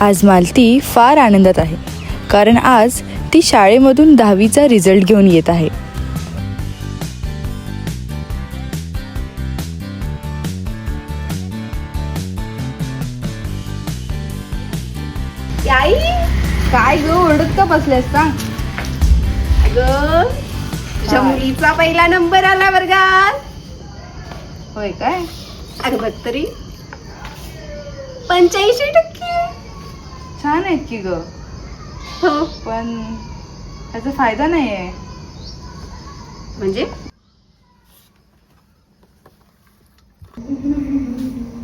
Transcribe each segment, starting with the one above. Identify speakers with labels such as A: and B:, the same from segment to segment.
A: आज मालती फार आनंदात आहे. कारण आज ती शाळेमधून दहावीचा रिझल्ट घेऊन येत आहे.
B: आई काय ग ओरडत का? बसल्यास सांग अगं तुझ्या? मुलीचा पहिला नंबर आला वर्गात.
A: होय काय?
B: अगं बघ तरी. पंच्याऐंशी टक्के.
A: छान आहेत की ग.
B: हो.
A: पण त्याचा फायदा नाही आहे
B: म्हणजे?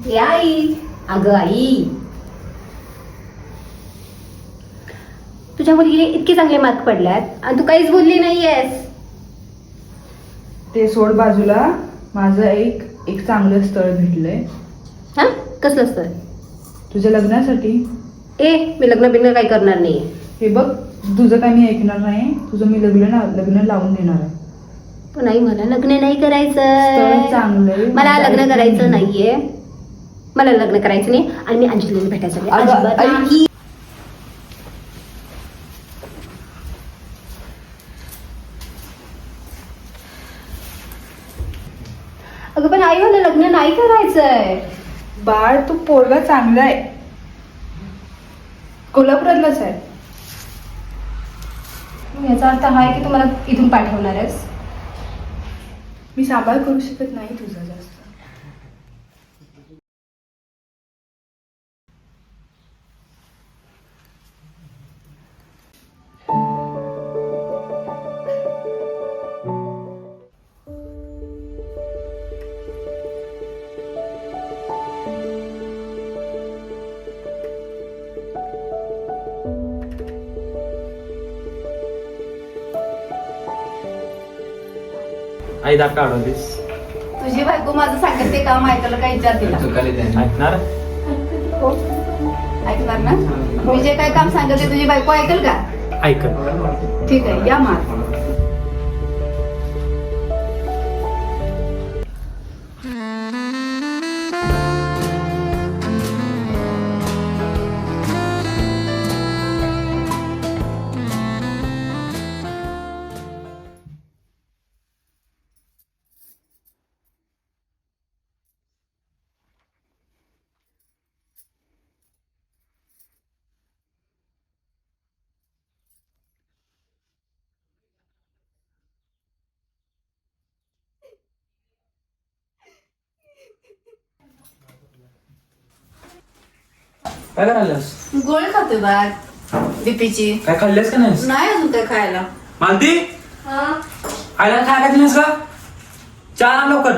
B: ए आई अगं आई. तुझ्या मुलीला इतके चांगले मार्क पडल्यात आणि तू काहीच बोलली नाहीयेस.
A: ते सोड बाजूला. माझं एक एक चांगलं स्थळ भेटलंय.
B: हा? कसलं असतं
A: तुझ्या लग्नासाठी.
B: ए मी लग्न बिग्न काही करणार नाही
A: हे बघ तुझं काही मी ऐकणार नाही. तुझं मी लग्न ना लग्न लावून देणार आहे.
B: पण आई मला लग्न नाही
A: स्थळ
B: करायचं
A: चांगलंय.
B: मला लग्न करायचं नाहीये. मला लग्न करायचं नाही आणि मी अंजलीला भेटायचं नाही.
A: अगं,
B: अजिबात
A: आई-
B: नाही. अगं पण आई मला लग्न नाही करायचंय.
A: बाळ तू पोरगा चांगला आहे. कोल्हापुरातलाच आहे.
B: याचा अर्थ हा आहे की तू मला इथून पाठवणार आहेस?
A: मी सांभाळ करू शकत नाही तुझा जास्त.
C: आई दाब काढवलीस.
B: तुझी बायको माझं सांगत ते काम ऐकायला काही विचार तिला?
C: ऐकणार?
B: हो. ऐकणार ना? मी जे काय काम सांगत? ते तुझी बायको ऐकल का?
C: ऐक
B: ठीक आहे या मार
C: काय करायलास?
B: गोळी खाते बाग बीपीची
C: काय खाल्लेस का नाहीस?
B: नाही अजून काय खायला.
C: मालती?
B: हा.
C: आयला काय काय दिलीस का चहा आण लवकर.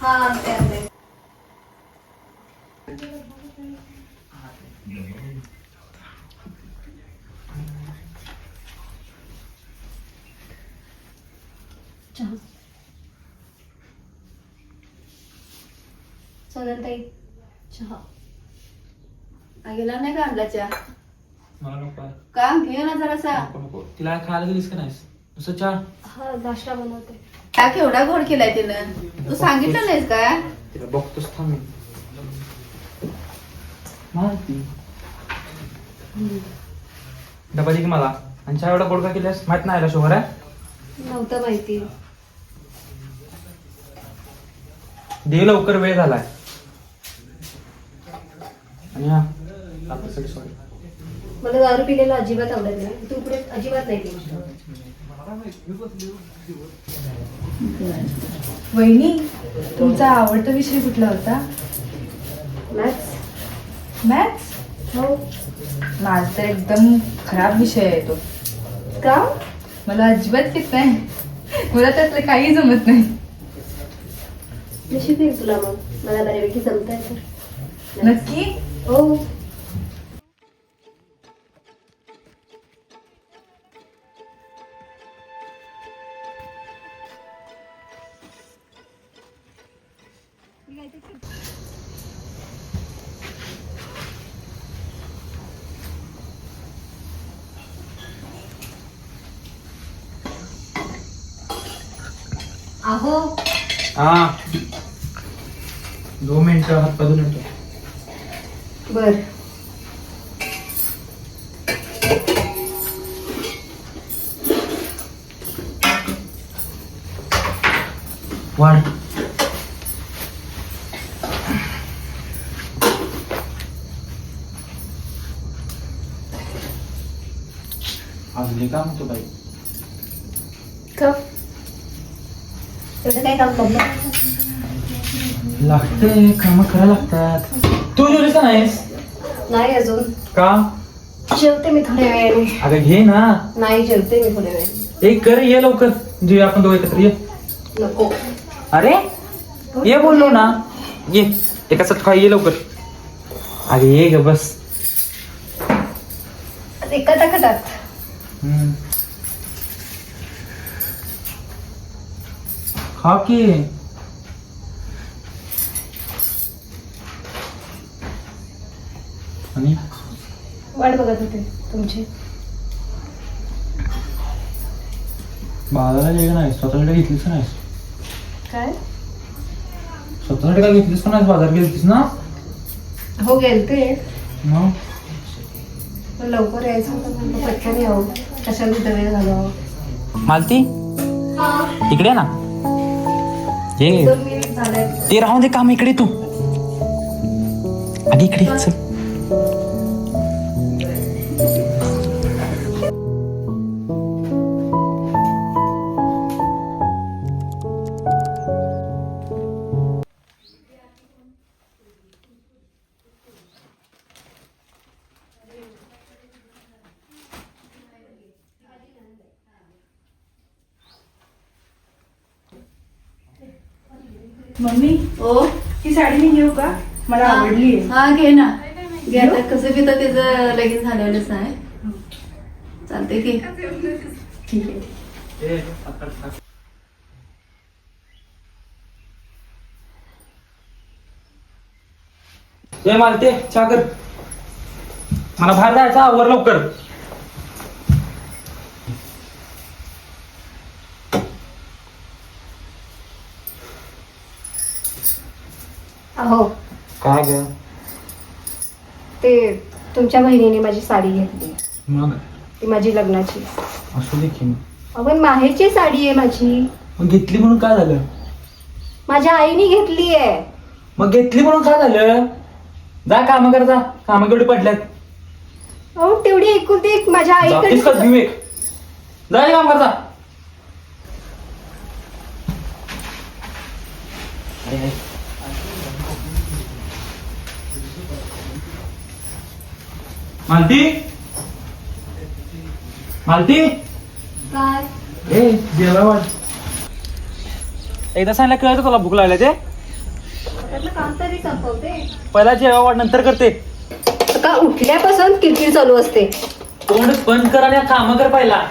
B: हा ते ते चालेल ताई. चहा. गेला नाही का आणला चहा
C: मला नको आहे.
B: का? घे ना जरासा.
C: नको नको. तिला खायला दिलीस का नाहीस? नुसतं चहा.
B: हा नाश्ता बनवते. का केवढा गोड केलाय तिनं? तू सांगितलं नाहीस का?
C: तिला बघतोच थांब मी. मालती डबा दे की मला. आणि चहा एवढा गोड का केल्यास माहीत नाही आला शोभर आहे
B: नव्हतं माहिती.
C: दे लवकर वेळ झालाय. आणि हा. आपल्यासाठी सॉरी
B: मला दारू पिलेला अजिबात आवडत नाही. तू पुढे अजिबात नाही पिऊ
A: वहिनी तुमचा आवडता विषय कुठला होता?
B: मॅथ्स
A: मॅथ्स
B: हो.
A: माझा तर एकदम खराब विषय आहे तो.
B: का?
A: मला अजिबात येत नाही. मला त्यातलं काही जमत नाही.
B: मी शिकेल तुला मग. मला बऱ्यापैकी जमता तर.
A: नक्की?
B: हो. अहो
C: हा. दोन मिनिटं हात
B: बर.
C: वाढ. आज काम होतो बाई.
B: काय काम
C: लागते काम करा लागतात. तू जेवलीस का नाहीस?
B: नाही अजून.
C: का?
B: जेवते मी थोड्या वेळाने.
C: अगं घे ना.
B: नाही जेवते मी थोड्या वेळाने.
C: एक कर ये लवकर. जे आपण दोघं एकत्र ये.
B: नको.
C: अरे ये बोललो ना. ये एका खा ये लवकर. अरे ये ग बस.
B: एका टाकतात
C: हम्म. खा की आणि?
B: वाट बघत होते तुमची.
C: बाळाला जे नाही स्वतःसाठी घेतलीस का नाहीस
B: काय?
C: स्वतःसाठी काय घेतलीस का नाहीस बाजार घेतलीस ना?
B: हो गेलते.
C: मग?
B: पण लवकर यायचं होतं म्हणलं पटकन यावं कशाला तिथं वेळ घालवावं?
C: मालती? इकडे ये ना.
B: झाले
C: ते राहून दे काम इकडे तू. आधी इकडे चल.
B: हो
A: ती साडी मी घेऊ का? मला आवडली
B: हा घे ना. घे आता. कसं बी तर तिचं लगीन झालेलंच आहे. चालते की
A: ठीक आहे.
C: ये मालते चहा कर. मला बाहेर जायचं आवर लवकर.
B: अहो
C: काय ग?
B: ते तुमच्या बहिणीने माझी साडी घेतली.
C: मग
B: ती माझी लग्नाची.
C: असू दे की
B: माहेरची साडी आहे माझी.
C: मग घेतली म्हणून काय झालं?
B: माझ्या आईने घेतली आहे.
C: मग घेतली म्हणून काय झालं? जा काम कर जा. काम केवढी पडल्यात.
B: अहो तेवढी ऐकून ते माझ्या
C: जातीस का
B: आईकडे
C: विवेक जा हे काम कर जा. अरे, अरे. मालती? मालती?
B: काय?
C: ए जेवा वाट एकदा सांगितलं कळतं तुला भूक लागल्या ते?
B: त्यातलं काम तरी संपवते.
C: पहिला जेवा वाट नंतर करते.
B: का उठल्यापासून किरकिर चालू असते.
C: तोंड बंद कर आणि काम कर पहिला.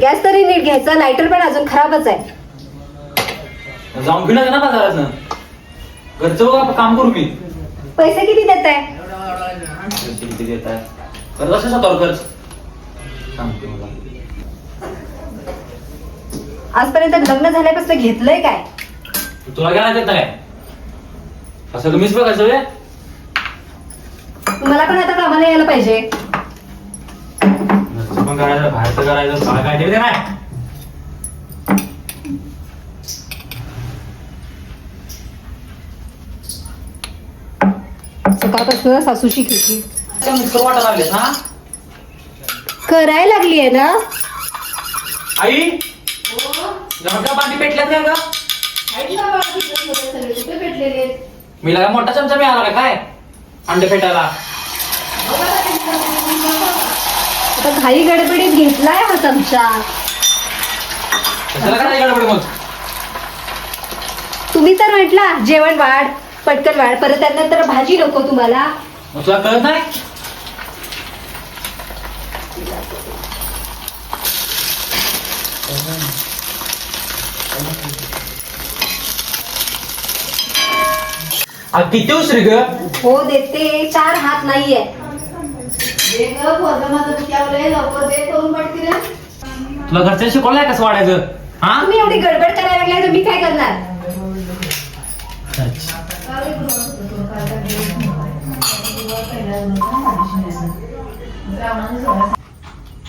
B: गॅस तरी नीट घ्यायचा लायटर पण अजून खराबच आहे.
C: जाऊन घेऊन ना बाजारात घरचं बघा काम करू मी.
B: पैसे किती देत आहे
C: देत आहे कर्ज असं स्वतःवर कर्ज सांगते मला.
B: आजपर्यंत लग्न झाल्यापासून घेतलंय काय?
C: तुला घ्यायला येत काय असं तुम्हीच बघायचं वे
B: मला पण आता कामाला यायला पाहिजे.
C: घरचं पण करायचं बाहेरचं करायचं मला काय ते नाही
B: सकाळपासून सासूची खिडकी
C: त्या मिस्कर वाटा लागले हा?
B: करायला लागली आहे ना?
C: आई? जमका पाणी पेटल्यात का ग? मी लागा मोठा चमचा मी आला का काय? अंडे पेटायला.
B: आता घाई गडबडीत घेतलाय हा चमचा.
C: कशाला काय गडबड मग?
B: तुम्ही तर म्हटला जेवण वाढ पटकन वाढ परत त्यानंतर भाजी नको तुम्हाला.
C: मग तुला कळत नाही? आ, किती उशीर ग
B: हो देते चार हात नाहीये
C: तुला घरच्या शिकवलंय कसं वाढायचं हा?
B: तुम्ही एवढी गडबड करायला लागलाय तर मी काय करणार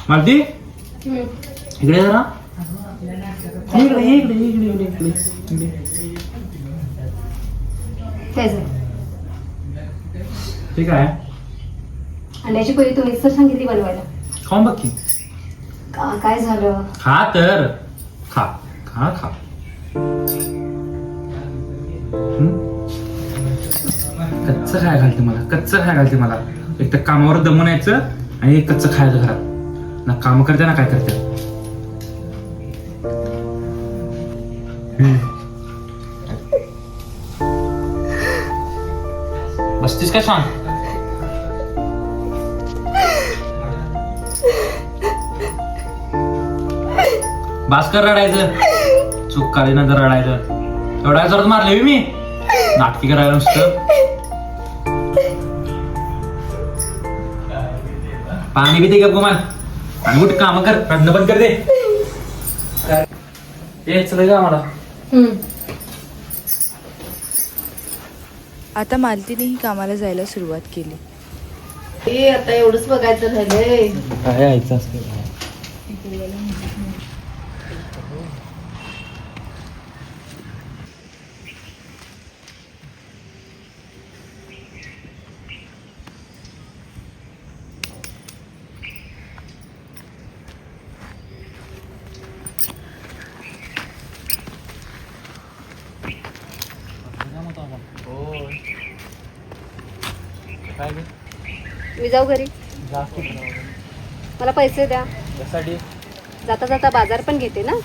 C: मालती? इकडे जरा। इकडे इकडे इकडे इकडे इकडे इकडे। ठीक आहे.
B: अंड्याची पोळी तुम्हीच तर सांगितली बनवायला.
C: खाऊन बघ की.
B: का काय झालं?
C: खा तर. खा. खा खा. हम्म? कच्चं खायला घालते मला. कच्चं खायला घालते मला. एक तर कामावर दमून यायचं आणि एक कच्चं खायचं घरात. ना काम करते ना काय करते. सांग। भास्कर रडायचं. चूक काढली नंतर रडायचं एवढ्या जोरात मारले मी. नाटकी करायला नुसतं. पाणी पिते का गुमान. आणि कुठे काम कर. रडणं बंद कर दे. ये चल का मला.
A: आता मालतीनेही कामाला जायला सुरुवात केली.
D: ए आता एवढंच बघायचं राहिलंय.
C: काय यायचं असते
B: मी जाऊ घरी. मला पैसे द्या. जाता जाता बाजार पण घेते ना.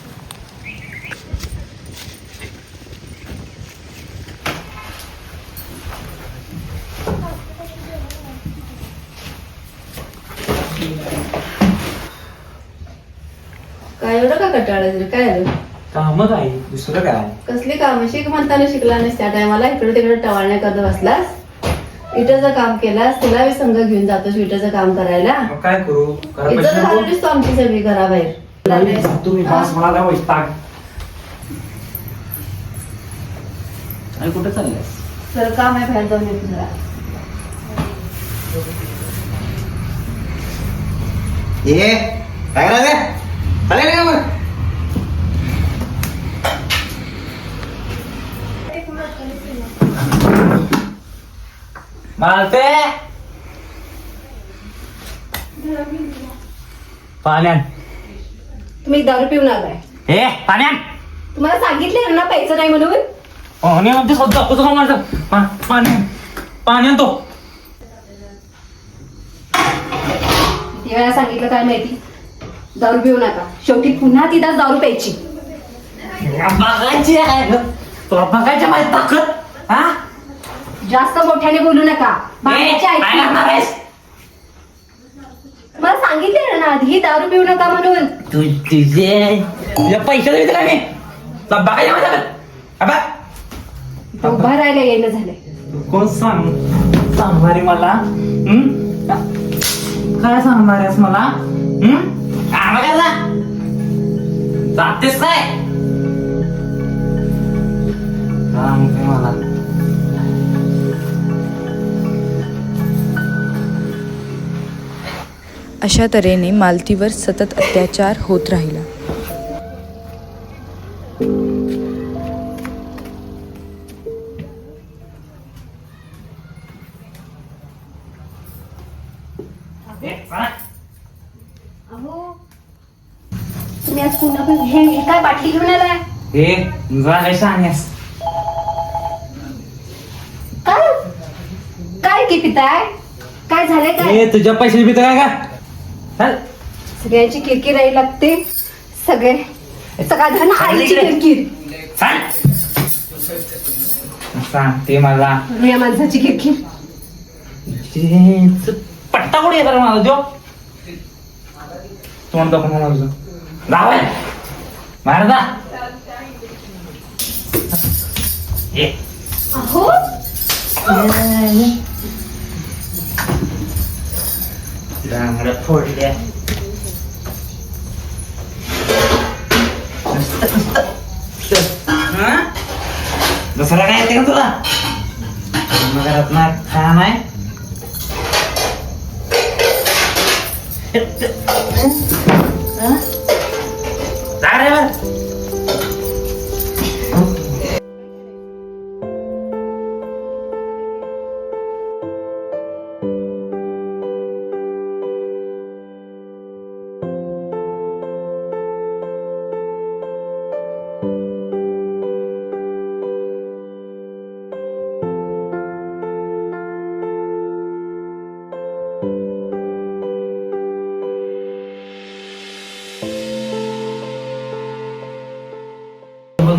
D: काय एवढं का कटाळा काय
C: काम काय? दुसरं काय?
D: कसली काम? शिक म्हणताना शिकला नाही त्या टायमाला इकडे तिकडे टवाळण्या करत बसलास? विटाचं काम केलास तुला मी संघ घेऊन जातोस विटाचं काम करायला.
C: मग काय करू? घरात
D: इज्जत
C: पैसे नको?
D: घालवलीस तू आमची सगळी घराबाहेर
C: तुम्ही बास मला द्या वैताग आणि कुठे चालल्यास?
D: तर काम आहे बाहेर जाऊन येतो जरा.
E: ये काय करायचं चालेल का मग?
C: मालते पाण्यान.
B: तुम्ही दारू पिऊन आलाय.
C: ए पाण्यान.
B: तुम्हाला सांगितले ना पैसे नाही म्हणून?
C: पाण्यामध्ये सध्या कसं पाण्यान. तो.
B: किती वेळा सांगितलं काय माहिती? दारू पिऊ नका. शेवटी पुन्हा तिथं दारू प्यायची.
C: बघायची आहे ग. तुला बघायची माझी ताकद? हा?
B: जास्त मोठ्याने बोलू नका. बाहेरचे? मला सांगितले ना आधी दारू पिऊ नका म्हणून.
C: तू तुझे तुझे पैसे देते का मी. तुला बघायची माझ्या अबा.
B: इथं उभा राहायला येणं झालंय.
C: कोण सांग सांगणार आहे मला? हं? काय सांगणार आहेस मला? हं? काय बघायला जातेस काय? सांगते मला.
A: अशा तऱ्हेने मालतीवर सतत अत्याचार होत राहिला.
C: ए, चला.
B: अहो तुम्ही आज पुन्हा पण हे हे काय बाटली घेऊन आलाय?
C: काय
B: काय? काय की पिताय? काय झालंय काय?
C: ए तुझ्या पैसे पित काय का? चल.
B: सगळ्यांची किरकिर राही लागते. सगळे. सगळा आईची किरकिर.
C: सांगते मला.
B: या माणसाची किरकिर.
C: ते- पट्टा कुठे येतात मला देऊ तोंड दाखवून मला तुझं. बाहेर जा. ये.
B: अहो.
C: डांगड्या फोडल्या? दुसरं काय येते का तुला मग घरात ना खा नाही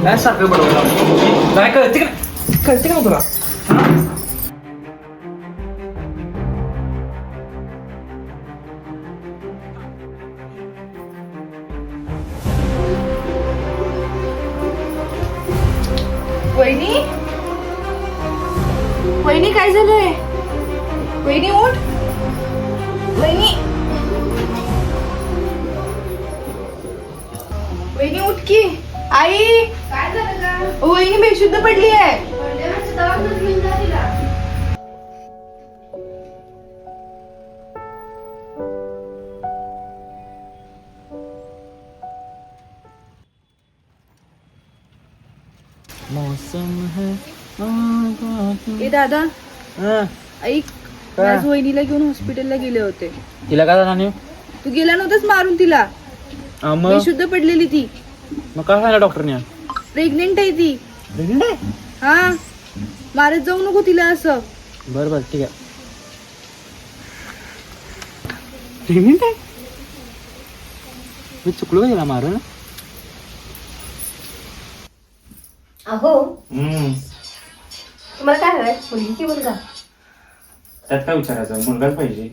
C: काय सारखं बडवलं काय कळते का कळते का तुला?
F: वहिनी बेशुद्ध पडली आहे.
C: मौसम है
F: ए दादा. ऐक
C: काय?
F: आज वहिनीला घेऊन हॉस्पिटलला गेले होते.
C: तिला काय झालं
F: तू गेला नव्हताच मारून तिला?
C: मग?
F: बेशुद्ध पडलेली ती.
C: मग काय सांगितलं डॉक्टरने
F: प्रेग्नेंट आहे ती. हा. मारत जाऊ नको तिला असं.
C: बरं बरं ठीक आहे. प्रेग्नेंट आहे? मी चुकलो का तिला मारून
B: अहो तुम्हाला काय हवंय? मुलगी की मुलगा.
C: त्यात काय विचारायचं? मुलगाच पाहिजे.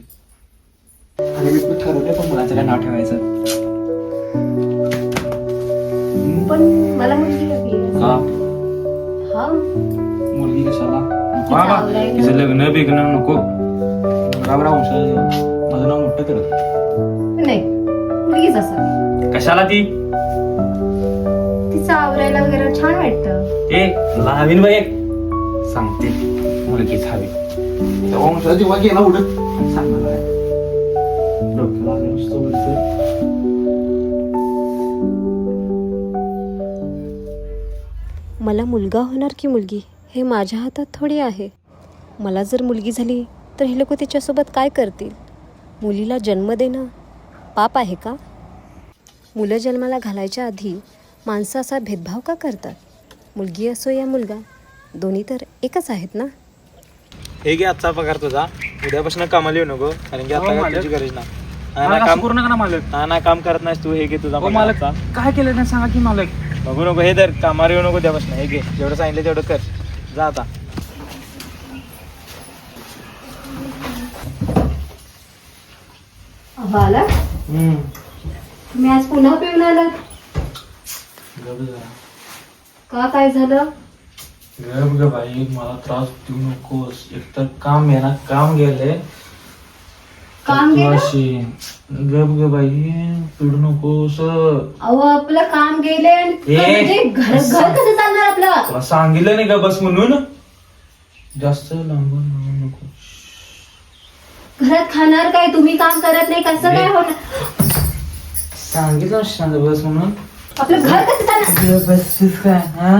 C: आणि मी पण ठरवलं पण मुलाचं काय नाव ठेवायचं.
B: पण मला मुलगी
C: मुलगी कशाला? नको बाबा. तिचं लग्न बिग्न नको. मुलगा वंश माझं नाव मोठं करत
B: नाही मुलगीच
C: कशाला ती?
B: तिचं आवरायला वगैरे छान वाटतं.
C: ए लावीन बाई एक. सांगते. मुलगीच हवी. त्या वंशाचा जीवा गेला उडत सांग मला
G: मुलगा होणार की मुलगी हे माझ्या हातात थोडी आहे. मला जर मुलगी झाली तर हे लोक तिच्यासोबत काय करतील? मुलीला जन्म देणं पाप आहे का? मुलं जन्माला घालायच्या आधी माणसं असा भेदभाव का करतात? मुलगी असो या मुलगा दोन्ही तर एकच आहेत ना?
H: हे घे आजचा पगार तुझा. उद्यापासून कामाला येऊ नको कारण की
C: हो,
H: आता
C: मालक.
H: तुझी गरज नाही. हा, ना काम
C: करू नका ना मालक.
H: हा, ना काम करत नाहीस तू हे घे तुझा
C: हो
H: पगार
C: मालक.
H: आजचा.
C: काय केलं नाही सांगा की मालक.
H: बघू नको हे तर कामाला येऊ नको उद्यापासून हे घे जेवढं सांगितलं तेवढं कर. जा आता.
B: आला तुम्ही आज पुन्हा पिऊन आलात? का काय झालं?
C: गप ग बाई मला त्रास देऊ नकोस. एकतर काम आहे ना काम गेले
B: काम गेलं?
C: गप ग बाई पिडू नकोस
B: अहो आपलं काम गेले आणि
C: ए,
B: म्हणजे घर घर कसं चालणार आपलं?
C: तुला सांगितलं नाही का बस म्हणून? जास्त लावू नको.
B: घरात खाणार काय? तुम्ही काम करत नाही कसं काय होणार?
C: सांगितलं ना शांत बस म्हणून.
B: आपलं घर कसं चालणार?
C: बसतीस काय हा?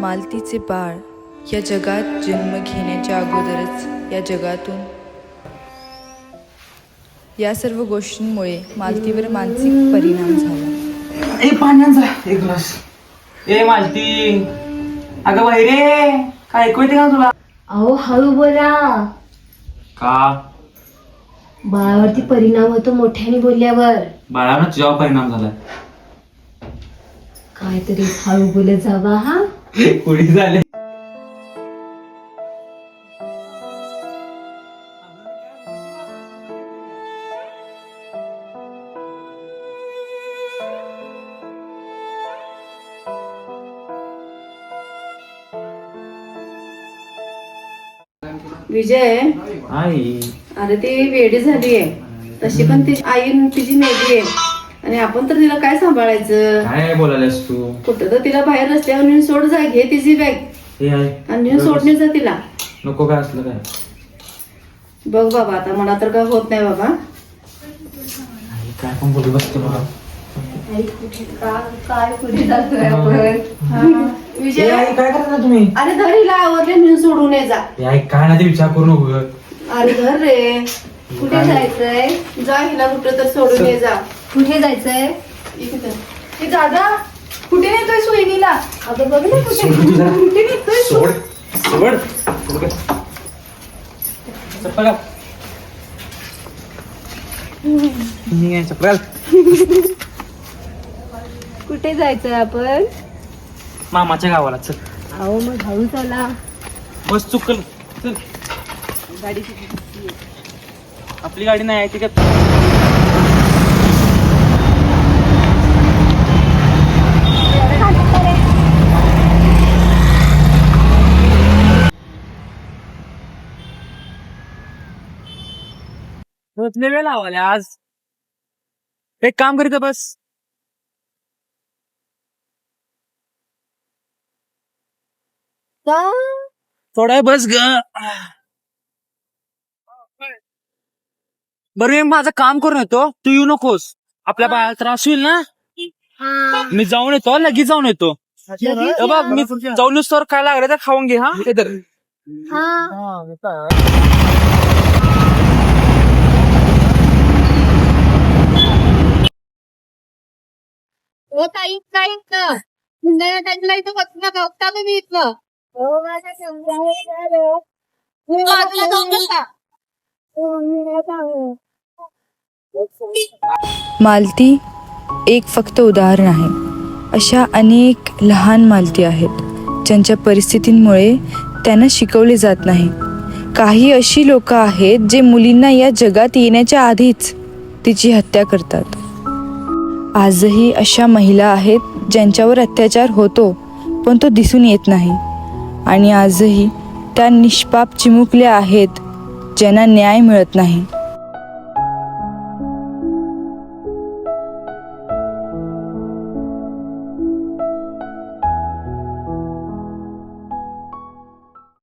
A: मालतीचे बाळ या जगात जन्म घेण्याच्या अगोदरच या जगातून. या सर्व गोष्टींमुळे मालतीवर मानसिक परिणाम झाला.
C: ए पाण्याचा एक ग्लास. ए मालती. अगं बाई रे काय ऐकू येते का तुला?
B: अहो हळू बोला.
C: का?
B: बाळावरती परिणाम होतो मोठ्याने बोलल्यावर.
C: बाळानं तुझ्यावर परिणाम झालाय.
B: काहीतरी हळू बोलत जावा हा?
C: कुणी झाले?
D: विजय.
C: आई.
D: अरे ती वेडी झाली आहे तशी पण ती आई तिची मेली आहे आणि आपण तर तिला काय सांभाळायचं?
C: काय बोलायलास तू?
D: कुठं तर तिला बाहेर रस्त्यावर नेऊन सोड जा घे तिची बॅग
C: हे
D: आणि नेऊन सोडणे जा तिला.
C: नको काय असलं काय?
D: बघ बाबा आता मला तर काय होत नाही बाबा.
C: काय पण बोलू बसते मला
B: काय कुठे जातोय आपण?
C: ए,
D: विजय
C: आई काय करता तुम्ही?
D: अरे धर हिला आवरले नेऊन सोडून ये जा.
C: ए, आई काय ना ते विचार करू नको ग.
D: अरे धर रे.
B: कुठे जायचंय?
D: जा हिला कुठं तर सोडून ये जा.
B: कुठे जायचंय?
D: इकडं.
F: दादा कुठे नेतोय सोयनीला
B: अगं बघ ना कुठे.
C: सोड तुझा.
F: कुठे नेतोय
C: सोड. सोड. सोड गं. चप्पल घाल. घे, चप्पल घाल.
B: कुठे जायचंय आपण?
C: मामाच्या गावाला चल.
B: अहो मग हळू चला.
C: बस चुकल चल.
B: गाडी
C: आपली गाडी नाही आहे ती लय वेळ लावाले आज. एक काम करीत बस. थोडा वेळ बस ग. बरं मी माझं काम करून येतो. तू येऊ नकोस. आपल्या बाळाला त्रास होईल ना? मी जाऊन येतो लगेच जाऊन येतो. बघ मी जाऊन येतो तर काय लागलं तर खाऊन घे हा? इधर
B: हो. ताई काही त्यांना इथं बसू नका बघता तुम्ही इथं. हो
A: मालती एक फक्त उदाहरण आहे. अशा अनेक लहान मालती आहेत ज्यांच्या परिस्थितींमुळे त्यांना शिकवले जात नाही. काही अशी लोक आहेत जे मुलींना या जगात येण्याच्या आधीच तिची हत्या करतात. आजही अशा महिला आहेत ज्यांच्यावर अत्याचार होतो पण तो दिसून येत नाही. आणि आजही त्या निष्पाप चिमुकल्या आहेत ज्यांना न्याय मिळत नाही.